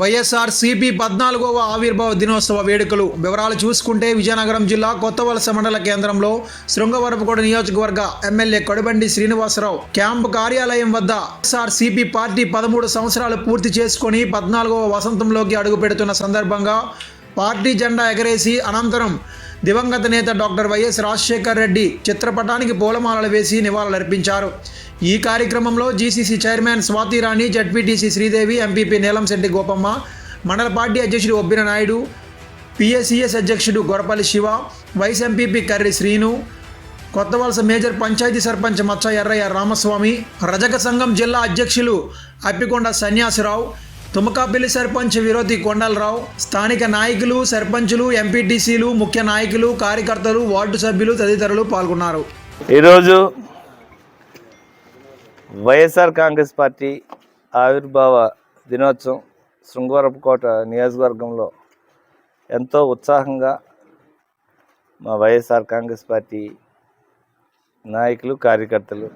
YSR CP పద్నాలుగవ ఆవిర్భావ దినోత్సవ వేడుకలు. వివరాలు చూసుకుంటే విజయనగరం జిల్లా కొత్తవలస మండల కేంద్రంలో శృంగవరపుకోట నియోజకవర్గ ఎమ్మెల్యే కడుబండి శ్రీనివాసరావు క్యాంపు కార్యాలయం వద్ద వైఎస్ఆర్ సిపి పార్టీ పదమూడు సంవత్సరాలు పూర్తి చేసుకొని పద్నాలుగవ వసంతంలోకి అడుగుపెడుతున్న సందర్భంగా పార్టీ జెండా ఎగరేసి అనంతరం దివంగత నేత డాక్టర్ వైఎస్ రాజశేఖర్ రెడ్డి చిత్రపటానికి పూలమాలలు వేసి నివాళులర్పించారు. ఈ కార్యక్రమంలో GCC chairman Swathi Rani ZPTC Sridevi MPP Neelamsetti Gopamma మండల పార్టీ అధ్యక్షుడు ఒబ్బిన నాయుడు పిఎస్సిఎస్ అధ్యక్షుడు Gorapalli Siva vice MPP Karri Srinu Kothavalasa major panchayat sarpanch Maccha Errayya Ramaswamy రజక సంఘం జిల్లా అధ్యక్షులు అప్పికొండ సన్యాసిరావు తుమకాపల్లి సర్పంచ్ విరోధి కొండలరావు స్థానిక నాయకులు సర్పంచులు ఎంపీటీసీలు ముఖ్య నాయకులు కార్యకర్తలు వార్డు సభ్యులు తదితరులు పాల్గొన్నారు. ఈరోజు వైఎస్ఆర్ కాంగ్రెస్ పార్టీ ఆవిర్భావ దినోత్సవం శృంగవరపుకోట నియోజకవర్గంలో ఎంతో ఉత్సాహంగా మా వైఎస్ఆర్ కాంగ్రెస్ పార్టీ నాయకులు కార్యకర్తలు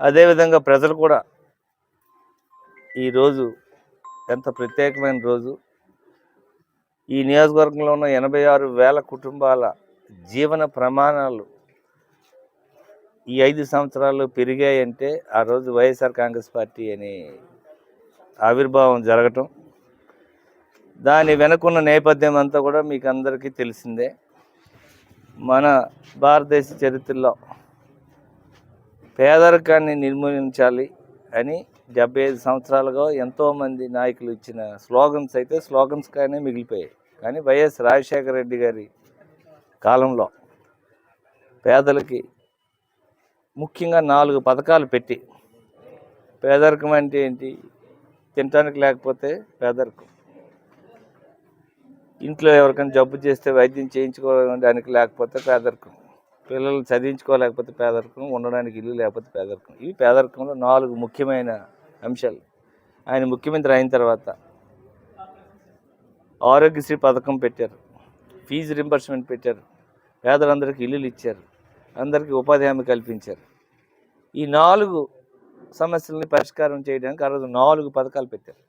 అదేవిధంగా ప్రజలు కూడా ఈరోజు ఎంత ప్రత్యేకమైన రోజు. ఈ నియోజకవర్గంలో ఉన్న ఎనభై ఆరు వేల కుటుంబాల జీవన ప్రమాణాలు ఈ ఐదు సంవత్సరాలు పెరిగాయంటే ఆ రోజు వైఎస్ఆర్ కాంగ్రెస్ పార్టీ అని ఆవిర్భావం జరగటం. దాని వెనుకున్న నేపథ్యం అంతా కూడా మీకు అందరికీ తెలిసిందే. మన భారతదేశ చరిత్రలో పేదరికాన్ని నిర్మూలించాలి అని డెబ్బై ఐదు సంవత్సరాలుగా ఎంతోమంది నాయకులు ఇచ్చిన స్లోగన్స్ అయితే స్లోగన్స్ కానీ మిగిలిపోయాయి. కానీ వైఎస్ రాజశేఖర రెడ్డి గారి కాలంలో పేదలకి ముఖ్యంగా నాలుగు పథకాలు పెట్టి పేదరికం అంటే ఏంటి తినటానికి లేకపోతే పేదరికం. ఇంట్లో ఎవరికైనా జబ్బు చేస్తే వైద్యం చేయించుకోవడానికి లేకపోతే పేదరికం. పిల్లలు చదివించుకోలేకపోతే పేదరికం ఉండడానికి ఇల్లు లేకపోతే పేదరికం. ఇవి పేదరికంలో నాలుగు ముఖ్యమైన అంశాలు. ఆయన ముఖ్యమంత్రి అయిన తర్వాత ఆరోగ్యశ్రీ పథకం పెట్టారు. ఫీజు రింబర్స్మెంట్ పెట్టారు. పేదలందరికీ ఇల్లులు ఇచ్చారు. అందరికీ ఉపాధి హామీ కల్పించారు. ఈ నాలుగు సమస్యల్ని పరిష్కారం చేయడానికి ఆ రోజు నాలుగు పథకాలు పెట్టారు.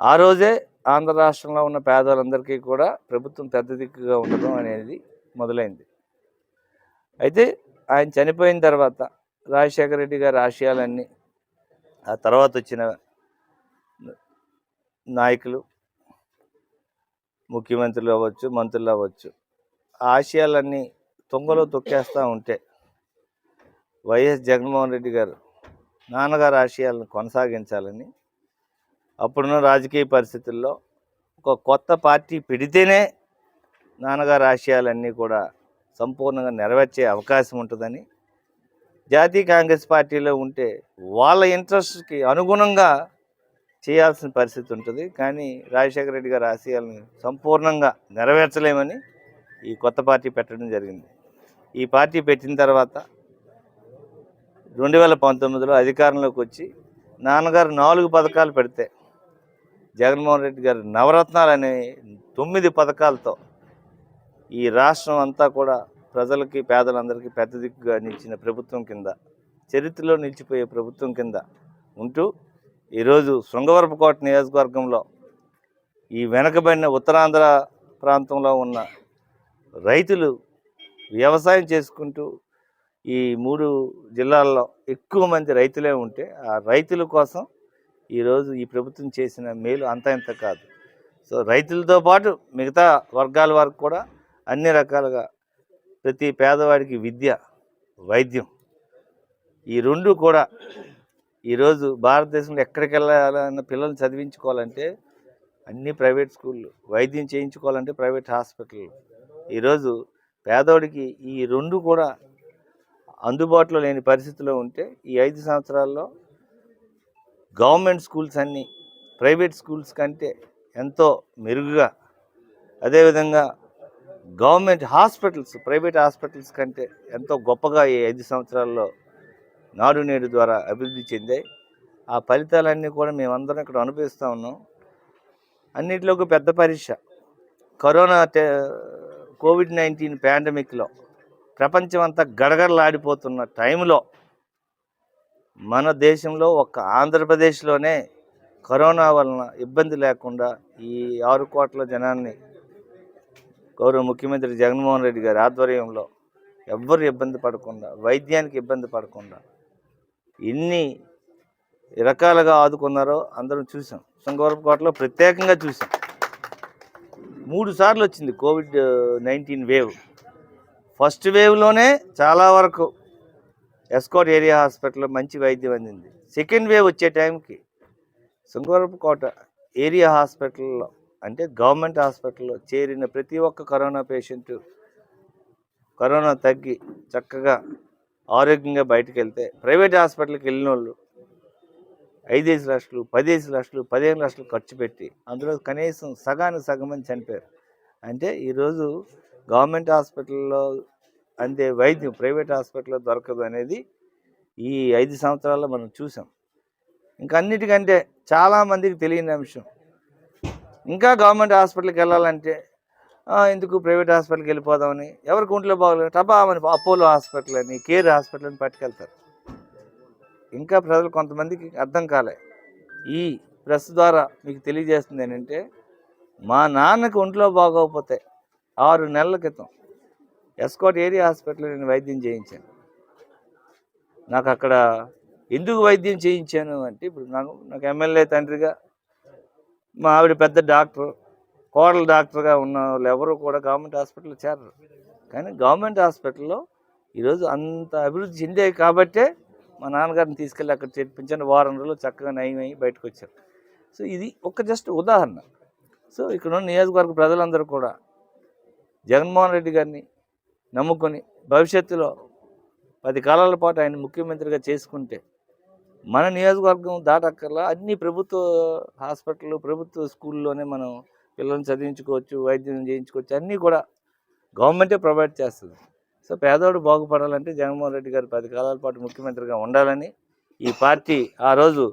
ఆ రోజే ఆంధ్ర రాష్ట్రంలో ఉన్న పేదలందరికీ కూడా ప్రభుత్వం పెద్ద దిక్కుగా ఉండడం అనేది మొదలైంది. అయితే ఆయన చనిపోయిన తర్వాత రాజశేఖర రెడ్డి గారి ఆశయాలన్నీ ఆ తర్వాత వచ్చిన నాయకులు ముఖ్యమంత్రులు అవ్వచ్చు మంత్రులు అవ్వచ్చు ఆ ఆశయాలన్నీ తొంగలో తొక్కేస్తూ ఉంటే వైఎస్ జగన్మోహన్ రెడ్డి గారు నాన్నగారు ఆశయాలను కొనసాగించాలని అప్పుడున్న రాజకీయ పరిస్థితుల్లో ఒక కొత్త పార్టీ పెడితేనే నాన్నగారు ఆశయాలన్నీ కూడా సంపూర్ణంగా నెరవేర్చే అవకాశం ఉంటుందని జాతీయ కాంగ్రెస్ పార్టీలో ఉంటే వాళ్ళ ఇంట్రెస్ట్కి అనుగుణంగా చేయాల్సిన పరిస్థితి ఉంటుంది. కానీ రాజశేఖర రెడ్డి గారు ఆశయాలను సంపూర్ణంగా నెరవేర్చలేమని ఈ కొత్త పార్టీ పెట్టడం జరిగింది. ఈ పార్టీ పెట్టిన తర్వాత రెండు వేల పంతొమ్మిదిలో అధికారంలోకి వచ్చి నాన్నగారు నాలుగు పథకాలు పెడితే జగన్మోహన్ రెడ్డి గారు నవరత్నాలు అనే తొమ్మిది పథకాలతో ఈ రాష్ట్రం అంతా కూడా ప్రజలకి పేదలందరికీ పెద్ద దిక్కుగా నిలిచిన ప్రభుత్వం కింద చరిత్రలో నిలిచిపోయే ప్రభుత్వం కింద ఉంటూ ఈరోజు శృంగవరపుకోట నియోజకవర్గంలో ఈ వెనకబడిన ఉత్తరాంధ్ర ప్రాంతంలో ఉన్న రైతులు వ్యవసాయం చేసుకుంటూ ఈ మూడు జిల్లాల్లో ఎక్కువ మంది రైతులే ఉంటే ఆ రైతుల కోసం ఈరోజు ఈ ప్రభుత్వం చేసిన మేలు అంత ఇంత కాదు. సో రైతులతో పాటు మిగతా వర్గాల వారికి కూడా అన్ని రకాలుగా ప్రతి పేదవాడికి విద్య వైద్యం ఈ రెండు కూడా ఈరోజు భారతదేశంలో ఎక్కడికి వెళ్ళాలన్న పిల్లల్ని చదివించుకోవాలంటే అన్ని ప్రైవేట్ స్కూళ్ళు వైద్యం చేయించుకోవాలంటే ప్రైవేట్ హాస్పిటల్ ఈరోజు పేదోడికి ఈ రెండు కూడా అందుబాటులో లేని పరిస్థితిలో ఉంటే ఈ ఐదు సంవత్సరాల్లో గవర్నమెంట్ స్కూల్స్ అన్నీ ప్రైవేట్ స్కూల్స్ కంటే ఎంతో మెరుగుగా అదేవిధంగా గవర్నమెంట్ హాస్పిటల్స్ ప్రైవేట్ హాస్పిటల్స్ కంటే ఎంతో గొప్పగా ఈ ఐదు సంవత్సరాల్లో నాడు నేడు ద్వారా అభివృద్ధి చెందాయి. ఆ ఫలితాలన్నీ కూడా మేమందరం ఇక్కడ అనుభవిస్తూ ఉన్నాం. అన్నిటిలో ఒక పెద్ద పరీక్ష. కరోనా టే- కోవిడ్ నైన్టీన్ పాండమిక్లో ప్రపంచం అంతా గడగడలాడిపోతున్న టైంలో మన దేశంలో ఒక్క ఆంధ్రప్రదేశ్లోనే కరోనా వలన ఇబ్బంది లేకుండా ఈ ఆరు కోట్ల జనాన్ని గౌరవ ముఖ్యమంత్రి జగన్మోహన్ రెడ్డి గారి ఆధ్వర్యంలో ఎవ్వరు ఇబ్బంది పడకుండా వైద్యానికి ఇబ్బంది పడకుండా ఎన్ని రకాలుగా ఆదుకున్నారో అందరం చూసాం. శృంగవరపుకోటలో ప్రత్యేకంగా చూసాం. మూడు సార్లు వచ్చింది కోవిడ్ నైన్టీన్ వేవ్. ఫస్ట్ వేవ్లోనే చాలా వరకు ఎస్కోట్ ఏరియా హాస్పిటల్లో మంచి వైద్యం అందింది. సెకండ్ వేవ్ వచ్చే టైంకి శృంగవరపుకోట ఏరియా హాస్పిటల్లో అంటే గవర్నమెంట్ హాస్పిటల్లో చేరిన ప్రతి ఒక్క కరోనా పేషెంట్ కరోనా తగ్గి చక్కగా ఆరోగ్యంగా బయటకు వెళ్తే ప్రైవేట్ హాస్పిటల్కి వెళ్ళిన వాళ్ళు ఐదేసి లక్షలు పదేసి లక్షలు పదిహేను లక్షలు ఖర్చు పెట్టి అందులో కనీసం సగానికి సగం మంది చనిపోయారు. అంటే ఈరోజు గవర్నమెంట్ హాస్పిటల్లో అందే వైద్యం ప్రైవేట్ హాస్పిటల్లో దొరకదు అనేది ఈ ఐదు సంవత్సరాల్లో మనం చూసాం. ఇంకా అన్నిటికంటే చాలామందికి తెలియని అంశం. ఇంకా గవర్నమెంట్ హాస్పిటల్కి వెళ్ళాలంటే ఎందుకు ప్రైవేట్ హాస్పిటల్కి వెళ్ళిపోదామని? ఎవరికి ఒంట్లో బాగోలేదు టబా అని అపోలో హాస్పిటల్ అని కేర్ హాస్పిటల్ అని పట్టుకెళ్తారు. ఇంకా ప్రజలు కొంతమందికి అర్థం కాలే. ఈ ప్రెస్ ద్వారా మీకు తెలియజేస్తుంది ఏంటంటే మా నాన్నకి ఒంట్లో బాగోకపోతే ఆరు నెలల క్రితం ఎస్కోట్ ఏరియా హాస్పిటల్లో నేను వైద్యం చేయించాను. నాకు అక్కడ ఎందుకు వైద్యం చేయించాను అంటే ఇప్పుడు నాకు నాకు ఎమ్మెల్యే తండ్రిగా మా ఆవిడ పెద్ద డాక్టర్ కోడల డాక్టర్గా ఉన్న వాళ్ళు ఎవరు కూడా గవర్నమెంట్ హాస్పిటల్లో చేరరు. కానీ గవర్నమెంట్ హాస్పిటల్లో ఈరోజు అంత అభివృద్ధి చెందాయి కాబట్టే మా నాన్నగారిని తీసుకెళ్ళి అక్కడ చేర్పించండి వారం రోజులు చక్కగా నయమై బయటకు వచ్చారు సో ఇది ఒక జస్ట్ ఉదాహరణ. సో ఇక్కడ ఉన్న నియోజకవర్గ ప్రజలందరూ కూడా జగన్మోహన్ రెడ్డి గారిని నమ్ముకొని భవిష్యత్తులో పది కాలాల పాటు ఆయన ముఖ్యమంత్రిగా చేసుకుంటే మన నియోజకవర్గం దాటక్కర్లా అన్ని ప్రభుత్వ హాస్పిటల్ ప్రభుత్వ స్కూల్లోనే మనం పిల్లల్ని చదివించుకోవచ్చు వైద్యం చేయించుకోవచ్చు అన్నీ కూడా గవర్నమెంటే ప్రొవైడ్ చేస్తుంది. సో పేదవాడు బాగుపడాలంటే జగన్మోహన్ రెడ్డి గారు పది కాలాల పాటు ముఖ్యమంత్రిగా ఉండాలని ఈ పార్టీ ఆ రోజు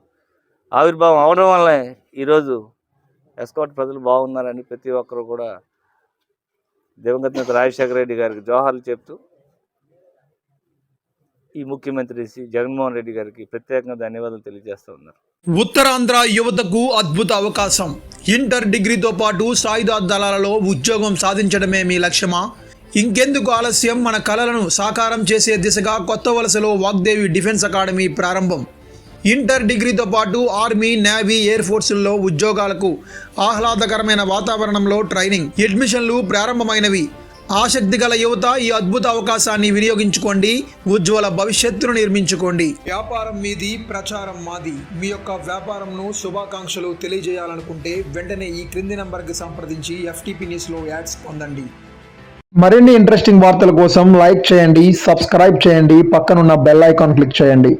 ఆవిర్భావం అవడం వల్ల ఈరోజు ఎస్కోట్ ప్రజలు బాగున్నారని ప్రతి ఒక్కరు కూడా దివంగత నేత రాజశేఖర రెడ్డి గారికి జోహార్లు చెప్తూ ఈ ముఖ్యమంత్రి శ్రీ జగన్మోహన్ రెడ్డి గారికి ప్రత్యేకంగా ధన్యవాదాలు తెలియజేస్తూ ఉన్నారు. ఉత్తరాంధ్ర యువతకు అద్భుత అవకాశం. ఇంటర్ డిగ్రీతో పాటు సాయుధ దళాలలో ఉద్యోగం సాధించడమే మీ లక్ష్యమా? ఇంకెందుకు ఆలస్యం? మన కళలను సాకారం చేసే దిశగా కొత్త వలసలో వాగ్దేవి డిఫెన్స్ అకాడమీ ప్రారంభం. ఇంటర్ డిగ్రీతో పాటు ఆర్మీ నేవీ ఎయిర్ ఫోర్సుల్లో ఉద్యోగాలకు ఆహ్లాదకరమైన వాతావరణంలో ట్రైనింగ్. అడ్మిషన్లు ప్రారంభమైనవి. ఆసక్తి గల యువత ఈ అద్భుత అవకాశాన్ని వినియోగించుకోండి. ఉజ్వల భవిష్యత్తును నిర్మించుకోండి. వ్యాపారం మీది ప్రచారం మాది. మీ యొక్క వ్యాపారంను శుభాకాంక్షలు తెలియజేయాలనుకుంటే వెంటనే ఈ క్రింది నంబర్కి సంప్రదించి ఎఫ్టీపీ న్యూస్లో యాడ్స్ పొందండి. మరిన్ని ఇంట్రెస్టింగ్ వార్తల కోసం లైక్ చేయండి సబ్స్క్రైబ్ చేయండి పక్కనున్న బెల్ ఐకాన్ క్లిక్ చేయండి.